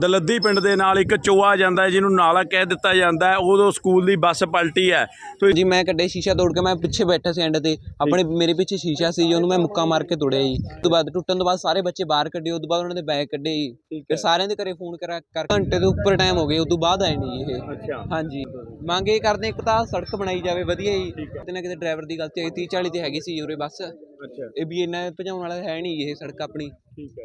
ਦਲੱਦੀ ਪਿੰਡ ਦੇ ਨਾਲ ਇੱਕ ਚੋਆ ਜਾਂਦਾ ਹੈ ਜਿਹਨੂੰ ਨਾਲਾ ਕਹਿ ਦਿੱਤਾ ਜਾਂਦਾ ਹੈ। ਉਦੋਂ ਸਕੂਲ ਦੀ ਬੱਸ ਪਲਟੀ ਹੈ। ਤੋ ਜੀ ਮੈਂ ਕੱਢੇ ਸ਼ੀਸ਼ਾ ਤੋੜ ਕੇ ਮੈਂ ਪਿੱਛੇ ਬੈਠਾ ਸੀ ਐਂਡ ਤੇ। ਆਪਣੇ ਮੇਰੇ ਪਿੱਛੇ ਸ਼ੀਸ਼ਾ ਸੀ ਉਹਨੂੰ ਮੈਂ ਮੁੱਕਾ ਮਾਰ ਕੇ ਤੋੜਿਆ ਜੀ। ਉਸ ਤੋਂ ਬਾਅਦ ਟੁੱਟਣ ਤੋਂ ਬਾਅਦ ਸਾਰੇ ਬੱਚੇ ਬਾਹਰ ਕੱਢੇ ਉਸ ਤੋਂ ਬਾਅਦ ਉਹਨਾਂ ਦੇ ਬੈਗ ਕੱਢੇ ਜੀ। ਫਿਰ ਸਾਰਿਆਂ ਦੇ ਘਰੇ ਫੋਨ ਕਰਾ ਕਰ ਘੰਟੇ ਤੋਂ ਉੱਪਰ ਟਾਈਮ ਹੋ ਗਿਆ ਉਸ ਤੋਂ ਬਾਅਦ ਆਏ ਨਹੀਂ ਇਹ। ਅੱਛਾ। ਹਾਂਜੀ। ਮੰਗ ਇਹ ਕਰਦੇ ਇੱਕ ਤਾਂ ਸੜਕ ਬਣਾਈ ਜਾਵੇ ਵਧੀਆ ਜੀ। ਕਿਤੇ ਨਾ ਕਿਤੇ ਡਰਾਈਵਰ ਦੀ ਗਲਤੀ ਹੈ 30 40 ਤੇ ਹੈਗੀ ਸੀ ਉਰੇ ਬੱਸ। ਅੱਛਾ। ਇਹ ਵੀ ਇੰਨਾ ਭਜਾਉਣ ਵਾਲਾ ਹੈ ਨਹੀਂ ਇਹ ਸੜਕ ਆਪਣੀ। ਠੀਕ ਹੈ।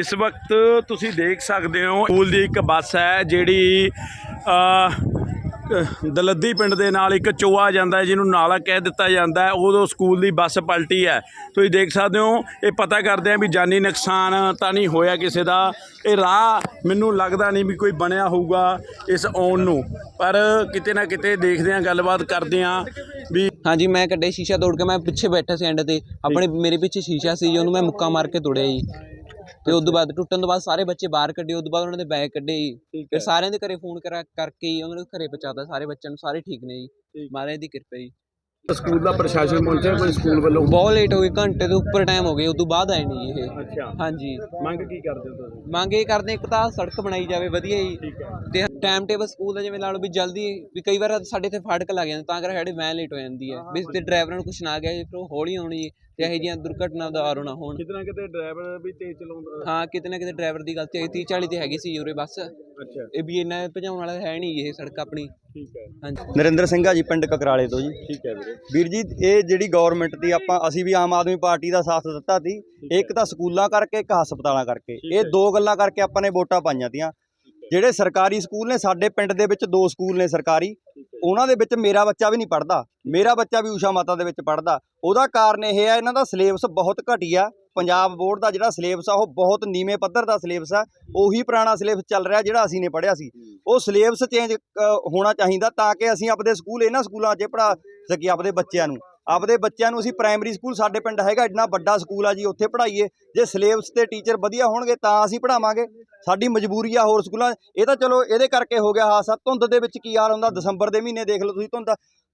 ਇਸ ਵਕਤ ਤੁਸੀਂ ਦੇਖ ਸਕਦੇ ਹੋ, ਸਕੂਲ ਦੀ ਇੱਕ ਬੱਸ ਹੈ ਜਿਹੜੀ ਦਲੱਦੀ ਪਿੰਡ ਦੇ ਨਾਲ ਇੱਕ ਚੋਆ ਜਾਂਦਾ ਜਿਹਨੂੰ ਨਾਲਾ ਕਹਿ ਦਿੱਤਾ ਜਾਂਦਾ ਹੈ। ਉਦੋਂ ਸਕੂਲ ਦੀ ਬੱਸ ਪਲਟੀ ਹੈ। ਤੁਸੀਂ ਦੇਖ ਸਕਦੇ ਹੋ, ਇਹ ਪਤਾ ਕਰਦੇ ਆ ਵੀ ਜਾਨੀ ਨੁਕਸਾਨ ਤਾਂ ਨਹੀਂ ਹੋਇਆ ਕਿਸੇ ਦਾ। ਇਹ ਰਾਹ ਮੈਨੂੰ ਲੱਗਦਾ ਨਹੀਂ ਵੀ ਕੋਈ ਬਣਿਆ ਹੋਊਗਾ ਇਸ ਆਉਣ ਨੂੰ। ਪਰ ਕਿਤੇ ਨਾ ਕਿਤੇ ਦੇਖਦੇ ਆ, ਗੱਲਬਾਤ ਕਰਦੇ ਆ ਵੀ ਹਾਂਜੀ, ਮੈਂ ਕੱਢੇ ਸ਼ੀਸ਼ਾ ਤੋੜ ਕੇ, ਮੈਂ ਪਿੱਛੇ ਬੈਠਾ ਸੀ ਐਂਡ ਤੇ। ਆਪਣੇ, ਮੇਰੇ ਪਿੱਛੇ ਸ਼ੀਸ਼ਾ ਸੀ ਜੀ, ਉਹਨੂੰ ਮੈਂ ਮੁੱਕਾ ਮਾਰ ਕੇ ਤੋੜਿਆ ਜੀ। ਤੇ ਉਸ ਤੋਂ ਬਾਅਦ ਟੁੱਟਣ ਤੋਂ ਬਾਅਦ ਸਾਰੇ ਬੱਚੇ ਬਾਹਰ ਕੱਢੇ ਉਸ ਤੋਂ ਬਾਅਦ ਉਹਨਾਂ ਦੇ ਬੈਗ ਕੱਢੇ ਜੀ। ਫਿਰ ਸਾਰਿਆਂ ਦੇ ਘਰੇ ਫੋਨ ਕਰਾ ਕਰਕੇ ਹੀ ਉਹਨਾਂ ਨੂੰ ਘਰੇ ਪਹੁੰਚਾਤਾ ਸਾਰੇ ਬੱਚਿਆਂ ਨੂੰ ਸਾਰੇ ਠੀਕ ਨੇ ਜੀ। ਮਹਾਰਾਜ ਦੀ ਕਿਰਪਾ ਜੀ। ਸਕੂਲ ਦਾ ਪ੍ਰਸ਼ਾਸਨ ਪਹੁੰਚਿਆ ਕੋਈ ਸਕੂਲ ਵੱਲੋਂ? ਬਹੁਤ ਲੇਟ ਹੋ ਗਈ ਘੰਟੇ ਤੋਂ ਉੱਪਰ ਟਾਈਮ ਹੋ ਗਿਆ ਉਸ ਤੋਂ ਬਾਅਦ ਆਏ ਨਹੀਂ ਜੀ ਇਹ। ਅੱਛਾ। ਹਾਂਜੀ। ਮੰਗ ਕੀ ਕਰਦੇ ਹੋ ਤੁਸੀਂ? ਮੰਗ ਇਹ ਕਰਦੇ ਇੱਕ ਤਾਂ ਸੜਕ ਬਣਾਈ ਜਾਵੇ ਵਧੀਆ ਹੈ। ਤੇ ਟਾਈਮ ਟੇਬਲ ਸਕੂਲ ਦਾ ਜਿਵੇਂ ਲਾ ਲਓ ਵੀ ਜਲਦੀ ਵੀ ਕਈ ਵਾਰ ਸਾਡੇ ਇੱਥੇ ਫਾਟਕ ਲੱਗ ਜਾਂਦਾ ਤਾਂ ਕਰਕੇ ਸਾਡੀ ਵੈਨ ਲੇਟ ਹੋ ਜਾਂਦੀ ਹੈ। ਵੀ ਤੇ ਡਰਾਈਵਰਾਂ ਨੂੰ ਕੁਛ ਨਾ ਗਿਆ ਜੀ ਫਿਰ ਉਹ ਹੌਲੀ ਆਉਣੀ ਤੇ ਇਹੋ ਜਿਹੀਆਂ ਦੁਰਘਟਨਾ ਦਾ ਆਰੋ ਨਾ ਹੋਣ। ਕਿਤੇ ਨਾ ਕਿਤੇ ਡਰਾਈਵਰ ਵੀ ਤੇਜ਼ ਚਲਾਉਂਦਾ ਹਾਂ ਕਿਤੇ ਨਾ ਕਿਤੇ ਡਰਾਈਵਰ ਦੀ ਗਲਤੀ ਹੈ 30 40 ਤੇ ਹੈਗੀ ਸੀ ਉਰੇ ਬੱਸ। ਅੱਛਾ। ਇਹ ਵੀ ਇੰਨਾ ਭਜਾਉਣ ਵਾਲਾ ਹੈ ਨਹੀਂ ਇਹ ਸੜਕ ਆਪਣੀ। ਠੀਕ ਹੈ। ਹਾਂਜੀ। ਨਰਿੰਦਰ ਸਿੰਘ ਆ ਜੀ ਪਿੰਡ ਕਕਰਾਲੇ ਤੋਂ ਜੀ। ਠੀਕ ਹੈ ਵੀਰੇ। ਵੀਰ ਜੀ ਇਹ ਜਿਹੜੀ ਗਵਰਨਮੈਂਟ ਦੀ ਆਪਾਂ ਅਸੀਂ ਵੀ ਆਮ ਆਦਮੀ ਪਾਰਟੀ ਦਾ ਸਾਥ ਦਿੱਤਾ ਸੀ। ਇੱਕ ਤਾਂ ਸਕੂਲਾਂ ਕਰਕੇ ਇੱਕ ਹਸਪਤਾਲਾਂ ਕਰਕੇ। ਇਹ ਦੋ ਗੱਲਾਂ ਕਰਕੇ ਆਪਾਂ ਨੇ ਵੋਟਾਂ ਪਾਈਆਂ ਤੀਆਂ। ਜਿਹੜੇ ਸਰਕਾਰੀ ਸਕੂਲ ਨੇ ਸਾਡੇ ਪਿੰਡ ਦੇ ਵਿੱਚ ਦੋ ਸਕੂਲ ਨੇ ਸਰਕਾਰੀ। ਉਹਨਾਂ ਦੇ ਵਿੱਚ ਮੇਰਾ ਬੱਚਾ ਵੀ ਨਹੀਂ ਪੜਦਾ ਮੇਰਾ ਬੱਚਾ ਵੀ ਊਸ਼ਾ ਮਾਤਾ ਦੇ ਵਿੱਚ ਪੜਦਾ ਉਹਦਾ ਕਾਰਨ ਇਹ ਹੈ ਇਹਨਾਂ ਦਾ ਸਿਲੇਬਸ ਬਹੁਤ ਘਟੀਆ। ਪੰਜਾਬ ਬੋਰਡ ਦਾ ਜਿਹੜਾ ਸਿਲੇਬਸ ਆ, ਉਹ ਬਹੁਤ ਨੀਵੇਂ ਪੱਧਰ ਦਾ ਸਿਲੇਬਸ ਆ, ਉਹੀ ਪੁਰਾਣਾ ਸਿਲੇਬਸ ਚੱਲ ਰਿਹਾ ਜਿਹੜਾ ਅਸੀਂ ਨੇ ਪੜਿਆ ਸੀ। ਉਹ ਸਿਲੇਬਸ ਚੇਂਜ ਹੋਣਾ ਚਾਹੀਦਾ ਤਾਂ ਕਿ ਅਸੀਂ ਆਪਦੇ ਸਕੂਲ, ਇਹਨਾਂ ਸਕੂਲਾਂ 'ਚ ਪੜਾ ਸਕੀਏ ਆਪਦੇ ਬੱਚਿਆਂ ਨੂੰ। ਆਪਦੇ ਬੱਚਿਆਂ ਨੂੰ ਅਸੀਂ ਪ੍ਰਾਇਮਰੀ ਸਕੂਲ ਸਾਡੇ ਪਿੰਡ ਹੈਗਾ, ਇੰਨਾ ਵੱਡਾ ਸਕੂਲ ਆ ਜੀ, ਉੱਥੇ ਪੜ੍ਹਾਈਏ। ਜੇ ਸਿਲੇਬਸ ਤੇ ਟੀਚਰ ਵਧੀਆ ਹੋਣਗੇ ਤਾਂ ਅਸੀਂ ਪੜਾਵਾਂਗੇ ਸਾਡੀ ਮਜਬੂਰੀ ਆ ਹੋਰ ਸਕੂਲਾਂ, ਇਹ ਤਾਂ ਚਲੋ ਇਹਦੇ ਕਰਕੇ ਹੋ ਗਿਆ ਹਾਦਸਾ ਧੁੰਦ ਦੇ ਵਿੱਚ ਕੀ ਹਾਲ ਹੁੰਦਾ, ਦਸੰਬਰ ਦੇ ਮਹੀਨੇ ਦੇਖ ਲਓ ਤੁਸੀਂ ਧੁੰਦ।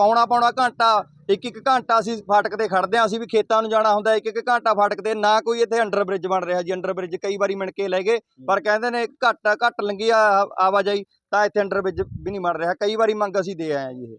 ਪੌਣਾ ਪੌਣਾ ਘੰਟਾ, ਇੱਕ ਇੱਕ ਘੰਟਾ ਅਸੀਂ ਫਾਟਕ ਤੇ ਖੜਦੇ ਹਾਂ, ਅਸੀਂ ਵੀ ਖੇਤਾਂ ਨੂੰ ਜਾਣਾ ਹੁੰਦਾ, ਇੱਕ ਇੱਕ ਘੰਟਾ ਫਾਟਕ ਤੇ, ਨਾ ਕੋਈ ਇੱਥੇ ਅੰਡਰ ਬ੍ਰਿਜ ਬਣ ਰਿਹਾ ਜੀ, ਅੰਡਰ ਬ੍ਰਿਜ ਕਈ ਵਾਰੀ ਮਿਣ ਕੇ ਲੈ ਗਏ, ਪਰ ਕਹਿੰਦੇ ਨੇ ਘੱਟ ਘੱਟ ਲੰਗੀ ਆਵਾਜਾਈ, ਤਾਂ ਇੱਥੇ ਅੰਡਰ ਬ੍ਰਿਜ ਵੀ ਨਹੀਂ ਬਣ ਰਿਹਾ, ਕਈ ਵਾਰੀ ਮੰਗ ਅਸੀਂ ਦੇ ਆਏ ਹਾਂ ਜੀ ਇਹ।